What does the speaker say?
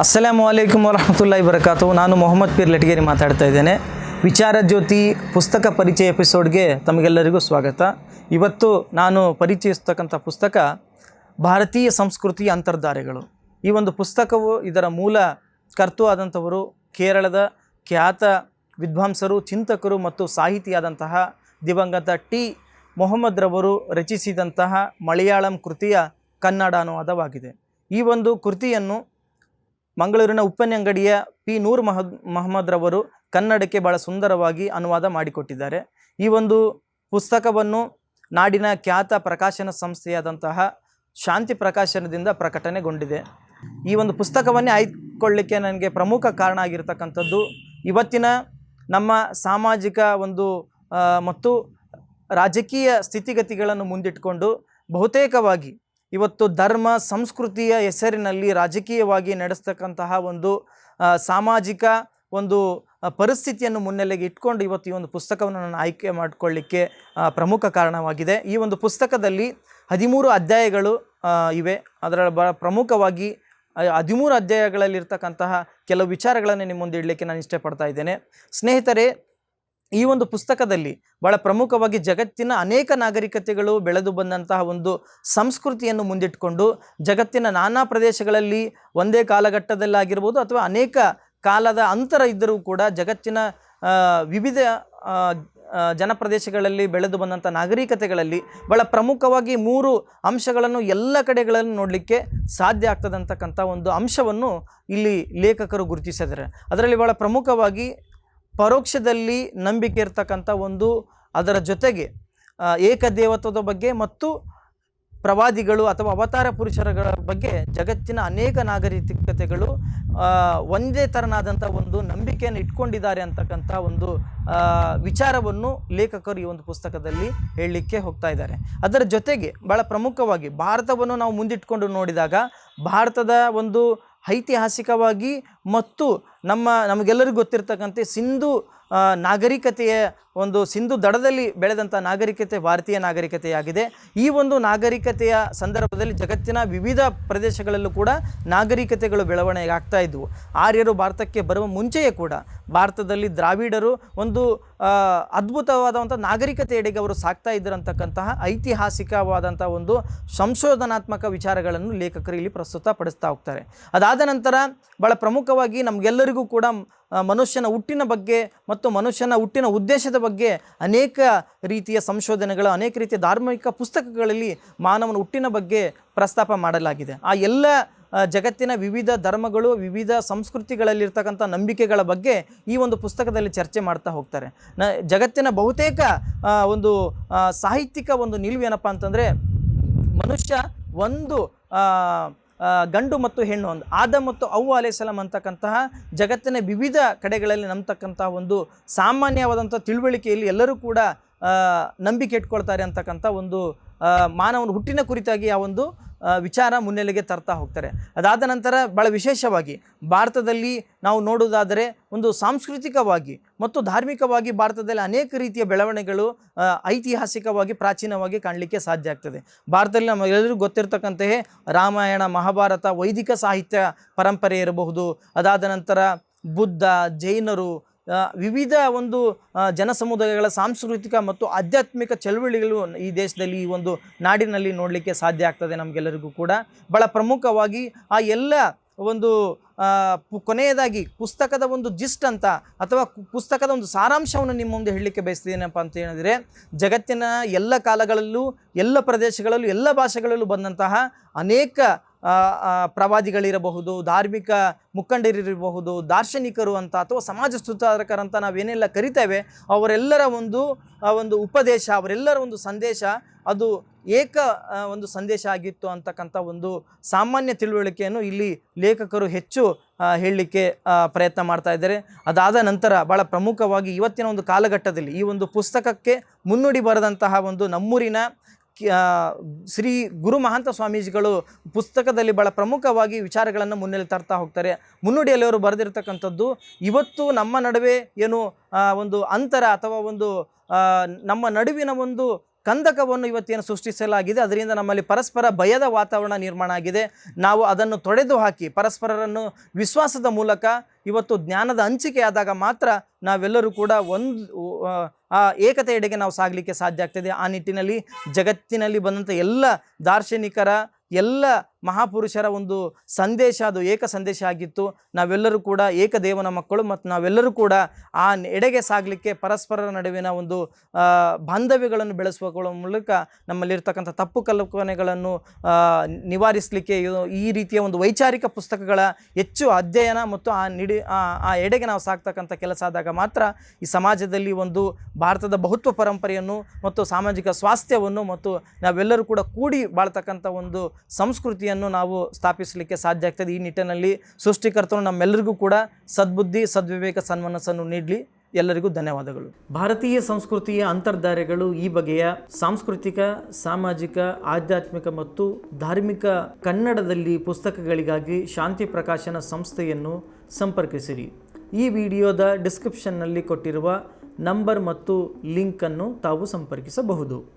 ಅಸ್ಸಲಾಮು ಅಲೈಕುಮ್ ವರಹಮತುಲ್ಲಾಹಿ ಬರಕಾತು ನಾನು ಮೊಹಮ್ಮದ್ ಪೀರ್ ಲಟಗೇರಿ ಮಾತಾಡ್ತಾ ಇದ್ದೇನೆ. ವಿಚಾರ ಜ್ಯೋತಿ ಪುಸ್ತಕ ಪರಿಚಯ ಎಪಿಸೋಡ್ಗೆ ತಮಗೆಲ್ಲರಿಗೂ ಸ್ವಾಗತ. ಇವತ್ತು ನಾನು ಪರಿಚಯಿಸ್ತಕ್ಕಂಥ ಪುಸ್ತಕ ಭಾರತೀಯ ಸಂಸ್ಕೃತಿಯ ಅಂತರ್ಧಾರೆಗಳು. ಈ ಒಂದು ಪುಸ್ತಕವು ಇದರ ಮೂಲ ಕರ್ತು ಆದಂಥವರು, ಕೇರಳದ ಖ್ಯಾತ ವಿದ್ವಾಂಸರು, ಚಿಂತಕರು ಮತ್ತು ಸಾಹಿತಿಯಾದಂತಹ ದಿವಂಗತ ಟಿ. ಮೊಹಮ್ಮದ್ ರವರು ರಚಿಸಿದಂತಹ ಮಲಯಾಳಂ ಕೃತಿಯ ಕನ್ನಡ ಅನುವಾದವಾಗಿದೆ. ಈ ಒಂದು ಕೃತಿಯನ್ನು ಮಂಗಳೂರಿನ ಉಪ್ಪನೆಂಗಡಿಯ ಪಿ ನೂರ್ ಮಹದ್ ಮಹಮ್ಮದ್ ರವರು ಕನ್ನಡಕ್ಕೆ ಬಹಳ ಸುಂದರವಾಗಿ ಅನುವಾದ ಮಾಡಿಕೊಟ್ಟಿದ್ದಾರೆ. ಈ ಒಂದು ಪುಸ್ತಕವನ್ನು ನಾಡಿನ ಖ್ಯಾತ ಪ್ರಕಾಶನ ಸಂಸ್ಥೆಯಾದಂತಹ ಶಾಂತಿ ಪ್ರಕಾಶನದಿಂದ ಪ್ರಕಟಣೆಗೊಂಡಿದೆ ಈ ಒಂದು ಪುಸ್ತಕವನ್ನೇ ಆಯ್ದುಕೊಳ್ಳಿಕ್ಕೆ ನನಗೆ ಪ್ರಮುಖ ಕಾರಣ ಆಗಿರತಕ್ಕಂಥದ್ದು, ಇವತ್ತಿನ ನಮ್ಮ ಸಾಮಾಜಿಕ ಒಂದು ಮತ್ತು ರಾಜಕೀಯ ಸ್ಥಿತಿಗತಿಗಳನ್ನು ಮುಂದಿಟ್ಕೊಂಡು ಬಹುತೇಕವಾಗಿ ಇವತ್ತು ಧರ್ಮ ಸಂಸ್ಕೃತಿಯ ಹೆಸರಿನಲ್ಲಿ ರಾಜಕೀಯವಾಗಿ ನಡೆಸ್ತಕ್ಕಂತಹ ಒಂದು ಸಾಮಾಜಿಕ ಒಂದು ಪರಿಸ್ಥಿತಿಯನ್ನು ಮುನ್ನೆಲೆಗೆ ಇಟ್ಕೊಂಡು ಇವತ್ತು ಈ ಒಂದು ಪುಸ್ತಕವನ್ನು ನಾನು ಆಯ್ಕೆ ಮಾಡಿಕೊಳ್ಳಿಕ್ಕೆ ಪ್ರಮುಖ ಕಾರಣವಾಗಿದೆ. ಈ ಒಂದು ಪುಸ್ತಕದಲ್ಲಿ ಹದಿಮೂರು ಅಧ್ಯಾಯಗಳು ಇವೆ. ಅದರ ಬ, ಪ್ರಮುಖವಾಗಿ ಹದಿಮೂರು ಅಧ್ಯಾಯಗಳಲ್ಲಿರ್ತಕ್ಕಂತಹ ಕೆಲವು ವಿಚಾರಗಳನ್ನು ನಿಮ್ಮ ಮುಂದೆ ಇಡಲಿಕ್ಕೆ ನಾನು ಇಷ್ಟಪಡ್ತಾ ಇದ್ದೇನೆ. ಸ್ನೇಹಿತರೆ ಈ ಒಂದು ಪುಸ್ತಕದಲ್ಲಿ ಬಹಳ ಪ್ರಮುಖವಾಗಿ ಜಗತ್ತಿನ ಅನೇಕ ನಾಗರಿಕತೆಗಳು ಬೆಳೆದು ಬಂದಂತಹ ಒಂದು ಸಂಸ್ಕೃತಿಯನ್ನು ಮುಂದಿಟ್ಟುಕೊಂಡು ಜಗತ್ತಿನ ನಾನಾ ಪ್ರದೇಶಗಳಲ್ಲಿ ಒಂದೇ ಕಾಲಘಟ್ಟದಲ್ಲಾಗಿರ್ಬೋದು ಅಥವಾ ಅನೇಕ ಕಾಲದ ಅಂತರ ಇದ್ದರೂ ಕೂಡ ಜಗತ್ತಿನ ವಿವಿಧ ಜನಪ್ರದೇಶಗಳಲ್ಲಿ ಬೆಳೆದು ಬಂದಂಥ ನಾಗರಿಕತೆಗಳಲ್ಲಿ ಬಹಳ ಪ್ರಮುಖವಾಗಿ ಮೂರು ಅಂಶಗಳನ್ನು ಎಲ್ಲ ಕಡೆಗಳನ್ನು ನೋಡಲಿಕ್ಕೆ ಸಾಧ್ಯ ಆಗ್ತದಂತಕ್ಕಂಥ ಒಂದು ಅಂಶವನ್ನು ಇಲ್ಲಿ ಲೇಖಕರು ಗುರುತಿಸಿದ್ದಾರೆ. ಅದರಲ್ಲಿ ಬಹಳ ಪ್ರಮುಖವಾಗಿ ಪರೋಕ್ಷದಲ್ಲಿ ನಂಬಿಕೆ ಇರ್ತಕ್ಕಂಥ ಒಂದು ಅದರ ಜೊತೆಗೆ ಏಕದೇವತ್ವದ ಬಗ್ಗೆ ಮತ್ತು ಪ್ರವಾದಿಗಳು ಅಥವಾ ಅವತಾರ ಪುರುಷರಗಳ ಬಗ್ಗೆ ಜಗತ್ತಿನ ಅನೇಕ ನಾಗರಿಕತೆಗಳು ಒಂದೇ ಥರನಾದಂಥ ಒಂದು ನಂಬಿಕೆಯನ್ನು ಇಟ್ಕೊಂಡಿದ್ದಾರೆ ಅಂತಕ್ಕಂಥ ಒಂದು ವಿಚಾರವನ್ನು ಲೇಖಕರು ಈ ಒಂದು ಪುಸ್ತಕದಲ್ಲಿ ಹೇಳಲಿಕ್ಕೆ ಹೋಗ್ತಾ ಇದ್ದಾರೆ. ಅದರ ಜೊತೆಗೆ ಭಾಳ ಪ್ರಮುಖವಾಗಿ ಭಾರತವನ್ನು ನಾವು ಮುಂದಿಟ್ಕೊಂಡು ನೋಡಿದಾಗ ಭಾರತದ ಒಂದು ಐತಿಹಾಸಿಕವಾಗಿ ಮತ್ತು ನಮ್ಮ ನಮಗೆಲ್ಲರಿಗೂ ಗೊತ್ತಿರ್ತಕ್ಕಂತೆ ಸಿಂಧು ನಾಗರಿಕತೆಯ ಒಂದು ಸಿಂಧು ದಡದಲ್ಲಿ ಬೆಳೆದಂಥ ನಾಗರಿಕತೆ, ಭಾರತೀಯ ನಾಗರಿಕತೆಯಾಗಿದೆ. ಈ ಒಂದು ನಾಗರಿಕತೆಯ ಸಂದರ್ಭದಲ್ಲಿ ಜಗತ್ತಿನ ವಿವಿಧ ಪ್ರದೇಶಗಳಲ್ಲೂ ಕೂಡ ನಾಗರಿಕತೆಗಳು ಬೆಳವಣಿಗೆ ಆಗ್ತಾ ಇದ್ವು. ಆರ್ಯರು ಭಾರತಕ್ಕೆ ಬರುವ ಮುಂಚೆಯೇ ಕೂಡ ಭಾರತದಲ್ಲಿ ದ್ರಾವಿಡರು ಒಂದು ಅದ್ಭುತವಾದಂಥ ನಾಗರಿಕತೆಯೆಡೆಗೆ ಅವರು ಸಾಕ್ತಾ ಇದ್ದರಂತಕ್ಕಂತಹ ಐತಿಹಾಸಿಕವಾದಂಥ ಒಂದು ಸಂಶೋಧನಾತ್ಮಕ ವಿಚಾರಗಳನ್ನು ಲೇಖಕರು ಇಲ್ಲಿ ಪ್ರಸ್ತುತ ಪಡಿಸ್ತಾ ಹೋಗ್ತಾರೆ. ಅದಾದ ನಂತರ ಭಾಳ ಪ್ರಮುಖವಾಗಿ ನಮಗೆಲ್ಲರಿಗೂ ಕೂಡ ಮನುಷ್ಯನ ಹುಟ್ಟಿನ ಬಗ್ಗೆ ಮತ್ತು ಮನುಷ್ಯನ ಹುಟ್ಟಿನ ಉದ್ದೇಶದ ಬಗ್ಗೆ ಅನೇಕ ರೀತಿಯ ಸಂಶೋಧನೆಗಳು, ಅನೇಕ ರೀತಿಯ ಧಾರ್ಮಿಕ ಪುಸ್ತಕಗಳಲ್ಲಿ ಮಾನವನ ಹುಟ್ಟಿನ ಬಗ್ಗೆ ಪ್ರಸ್ತಾಪ ಮಾಡಲಾಗಿದೆ. ಆ ಎಲ್ಲ ಜಗತ್ತಿನ ವಿವಿಧ ಧರ್ಮಗಳು, ವಿವಿಧ ಸಂಸ್ಕೃತಿಗಳಲ್ಲಿರ್ತಕ್ಕಂಥ ನಂಬಿಕೆಗಳ ಬಗ್ಗೆ ಈ ಒಂದು ಪುಸ್ತಕದಲ್ಲಿ ಚರ್ಚೆ ಮಾಡ್ತಾ ಹೋಗ್ತಾರೆ. ನ, ಜಗತ್ತಿನ ಬಹುತೇಕ ಒಂದು ಸಾಹಿತ್ಯಿಕ ಒಂದು ನಿಲುವೇನಪ್ಪ ಅಂತಂದರೆ, ಮನುಷ್ಯ ಒಂದು ಗಂಡು ಮತ್ತು ಹೆಣ್ಣು ಒಂದು ಆದ ಮತ್ತು ಅವ್ವ ಅಲೆಸಲಾಂ ಅಂತಕ್ಕಂತಹ ಜಗತ್ತಿನ ವಿವಿಧ ಕಡೆಗಳಲ್ಲಿ ನಂಬತಕ್ಕಂತಹ ಒಂದು ಸಾಮಾನ್ಯವಾದಂಥ ತಿಳುವಳಿಕೆಯಲ್ಲಿ ಎಲ್ಲರೂ ಕೂಡ ನಂಬಿಕೆ ಇಟ್ಕೊಳ್ತಾರೆ ಅಂತಕ್ಕಂಥ ಒಂದು ಮಾನವನ ಹುಟ್ಟಿನ ಕುರಿತಾಗಿ ಆ ಒಂದು ವಿಚಾರ ಮುನ್ನೆಲೆಗೆ ತರ್ತಾ ಹೋಗ್ತಾರೆ. ಅದಾದ ನಂತರ ಭಾಳ ವಿಶೇಷವಾಗಿ ಭಾರತದಲ್ಲಿ ನಾವು ನೋಡುವುದಾದರೆ ಒಂದು ಸಾಂಸ್ಕೃತಿಕವಾಗಿ ಮತ್ತು ಧಾರ್ಮಿಕವಾಗಿ ಭಾರತದಲ್ಲಿ ಅನೇಕ ರೀತಿಯ ಬೆಳವಣಿಗೆಗಳು ಐತಿಹಾಸಿಕವಾಗಿ ಪ್ರಾಚೀನವಾಗಿ ಕಾಣಲಿಕ್ಕೆ ಸಾಧ್ಯ ಆಗ್ತದೆ. ಭಾರತದಲ್ಲಿ ನಮಗೆಲ್ಲರಿಗೂ ಗೊತ್ತಿರತಕ್ಕಂತೆಯೇ ರಾಮಾಯಣ, ಮಹಾಭಾರತ, ವೈದಿಕ ಸಾಹಿತ್ಯ ಪರಂಪರೆ ಇರಬಹುದು. ಅದಾದ ನಂತರ ಬುದ್ಧ, ಜೈನರು ವಿವಿಧ ಒಂದು ಜನ ಜನಸಮುದಾಯಗಳ ಸಾಂಸ್ಕೃತಿಕ ಮತ್ತು ಆಧ್ಯಾತ್ಮಿಕ ಚಳವಳಿಗಳು ಈ ದೇಶದಲ್ಲಿ ಈ ಒಂದು ನಾಡಿನಲ್ಲಿ ನೋಡಲಿಕ್ಕೆ ಸಾಧ್ಯ ಆಗ್ತದೆ ನಮಗೆಲ್ಲರಿಗೂ ಕೂಡ. ಭಾಳ ಪ್ರಮುಖವಾಗಿ ಆ ಎಲ್ಲ ಒಂದು ಕೊನೆಯದಾಗಿ ಪುಸ್ತಕದ ಒಂದು ಜಿಸ್ಟ್ ಅಂತ ಅಥವಾ ಪುಸ್ತಕದ ಒಂದು ಸಾರಾಂಶವನ್ನು ನಿಮ್ಮ ಮುಂದೆ ಹೇಳಲಿಕ್ಕೆ ಬಯಸ್ತಿದ್ದೇನಪ್ಪ ಅಂತ ಹೇಳಿದರೆ, ಜಗತ್ತಿನ ಎಲ್ಲ ಕಾಲಗಳಲ್ಲೂ, ಎಲ್ಲ ಪ್ರದೇಶಗಳಲ್ಲೂ, ಎಲ್ಲ ಭಾಷೆಗಳಲ್ಲೂ ಬಂದಂತಹ ಅನೇಕ ಪ್ರವಾದಿಗಳಿರಬಹುದು, ಧಾರ್ಮಿಕ ಮುಖಂಡರಿರಬಹುದು, ದಾರ್ಶನಿಕರು ಅಂತ ಅಥವಾ ಸಮಾಜ ಸುಧಾರಕರಂತ ನಾವೇನೆಲ್ಲ ಕರಿತೇವೆ, ಅವರೆಲ್ಲರ ಒಂದು ಒಂದು ಉಪದೇಶ, ಅವರೆಲ್ಲರ ಒಂದು ಸಂದೇಶ, ಅದು ಏಕ ಒಂದು ಸಂದೇಶ ಆಗಿತ್ತು ಅಂತಕ್ಕಂಥ ಒಂದು ಸಾಮಾನ್ಯ ತಿಳುವಳಿಕೆಯನ್ನು ಇಲ್ಲಿ ಲೇಖಕರು ಹೆಚ್ಚು ಹೇಳಲಿಕ್ಕೆ ಪ್ರಯತ್ನ ಮಾಡ್ತಾ ಇದ್ದಾರೆ. ಅದಾದ ನಂತರ ಭಾಳ ಪ್ರಮುಖವಾಗಿ ಇವತ್ತಿನ ಒಂದು ಕಾಲಘಟ್ಟದಲ್ಲಿ ಈ ಒಂದು ಪುಸ್ತಕಕ್ಕೆ ಮುನ್ನುಡಿ ಬರೆದಂತಹ ಒಂದು ನಮ್ಮೂರಿನ ಶ್ರೀ ಗುರು ಮಹಾಂತ ಸ್ವಾಮೀಜಿಗಳು ಪುಸ್ತಕದಲ್ಲಿ ಬಹಳ ಪ್ರಮುಖವಾಗಿ ವಿಚಾರಗಳನ್ನು ಮುನ್ನೆಲೆ ತರ್ತಾ ಹೋಗ್ತಾರೆ. ಮುನ್ನುಡಿಯಲ್ಲಿ ಅವರು ಬರೆದಿರ್ತಕ್ಕಂಥದ್ದು, ಇವತ್ತು ನಮ್ಮ ನಡುವೆ ಏನು ಒಂದು ಅಂತರ ಅಥವಾ ಒಂದು ನಮ್ಮ ನಡುವಿನ ಒಂದು ಕಂದಕವನ್ನು ಇವತ್ತೇನು ಸೃಷ್ಟಿಸಲಾಗಿದೆ, ಅದರಿಂದ ನಮ್ಮಲ್ಲಿ ಪರಸ್ಪರ ಭಯದ ವಾತಾವರಣ ನಿರ್ಮಾಣ ಆಗಿದೆ. ನಾವು ಅದನ್ನು ತೊಡೆದು ಹಾಕಿ ಪರಸ್ಪರರನ್ನು ವಿಶ್ವಾಸದ ಮೂಲಕ ಇವತ್ತು ಜ್ಞಾನದ ಹಂಚಿಕೆ ಆದಾಗ ಮಾತ್ರ ನಾವೆಲ್ಲರೂ ಕೂಡ ಒಂದು, ಆ ಏಕತೆಯೆಡೆಗೆ ನಾವು ಸಾಗಲಿಕ್ಕೆ ಸಾಧ್ಯ ಆಗ್ತದೆ. ಆ ನಿಟ್ಟಿನಲ್ಲಿ, ಜಗತ್ತಿನಲ್ಲಿ ಬಂದಂಥ ಎಲ್ಲ ದಾರ್ಶನಿಕರ, ಎಲ್ಲ ಮಹಾಪುರುಷರ ಒಂದು ಸಂದೇಶ, ಅದು ಏಕ ಸಂದೇಶ ಆಗಿತ್ತು. ನಾವೆಲ್ಲರೂ ಕೂಡ ಏಕದೇವನ ಮಕ್ಕಳು ಮತ್ತು ನಾವೆಲ್ಲರೂ ಕೂಡ ಆ ಎಡೆಗೆ ಸಾಗಲಿಕ್ಕೆ ಪರಸ್ಪರರ ನಡುವಿನ ಒಂದು ಬಾಂಧವ್ಯಗಳನ್ನು ಬೆಳೆಸುವ ಮೂಲಕ ನಮ್ಮಲ್ಲಿರ್ತಕ್ಕಂಥ ತಪ್ಪು ಕಲ್ಪನೆಗಳನ್ನು ನಿವಾರಿಸಲಿಕ್ಕೆ ಈ ರೀತಿಯ ಒಂದು ವೈಚಾರಿಕ ಪುಸ್ತಕಗಳ ಹೆಚ್ಚು ಅಧ್ಯಯನ ಮತ್ತು ಆ ನಿಡಿ, ಆ ಆ ಎಡೆಗೆ ನಾವು ಸಾಕ್ತಕ್ಕಂಥ ಕೆಲಸ ಆದಾಗ ಮಾತ್ರ ಈ ಸಮಾಜದಲ್ಲಿ ಒಂದು ಭಾರತದ ಬಹುತ್ವ ಪರಂಪರೆಯನ್ನು ಮತ್ತು ಸಾಮಾಜಿಕ ಸ್ವಾಸ್ಥ್ಯವನ್ನು ಮತ್ತು ನಾವೆಲ್ಲರೂ ಕೂಡ ಕೂಡಿ ಬಾಳ್ತಕ್ಕಂಥ ಒಂದು ಸಂಸ್ಕೃತಿಯನ್ನು ನಾವು ಸ್ಥಾಪಿಸಲಿಕ್ಕೆ ಸಾಧ್ಯ ಆಗ್ತದೆ. ಈ ನಿಟ್ಟಿನಲ್ಲಿ ಸೃಷ್ಟಿಕರ್ತರು ನಮ್ಮೆಲ್ಲರಿಗೂ ಕೂಡ ಸದ್ಬುದ್ಧಿ, ಸದ್ವಿವೇಕ ಸನ್ಮನಸ್ಸನ್ನು ನೀಡಲಿ. ಎಲ್ಲರಿಗೂ ಧನ್ಯವಾದಗಳು. ಭಾರತೀಯ ಸಂಸ್ಕೃತಿಯ ಅಂತರ್ಧಾರೆಗಳು ಈ ಬಗೆಯ ಸಾಂಸ್ಕೃತಿಕ, ಸಾಮಾಜಿಕ, ಆಧ್ಯಾತ್ಮಿಕ ಮತ್ತು ಧಾರ್ಮಿಕ ಕನ್ನಡದಲ್ಲಿ ಪುಸ್ತಕಗಳಿಗಾಗಿ ಶಾಂತಿ ಪ್ರಕಾಶನ ಸಂಸ್ಥೆಯನ್ನು ಸಂಪರ್ಕಿಸಿರಿ. ಈ ವಿಡಿಯೋದ ಡಿಸ್ಕ್ರಿಪ್ಷನ್ನಲ್ಲಿ ಕೊಟ್ಟಿರುವ ನಂಬರ್ ಮತ್ತು ಲಿಂಕನ್ನು ತಾವು ಸಂಪರ್ಕಿಸಬಹುದು.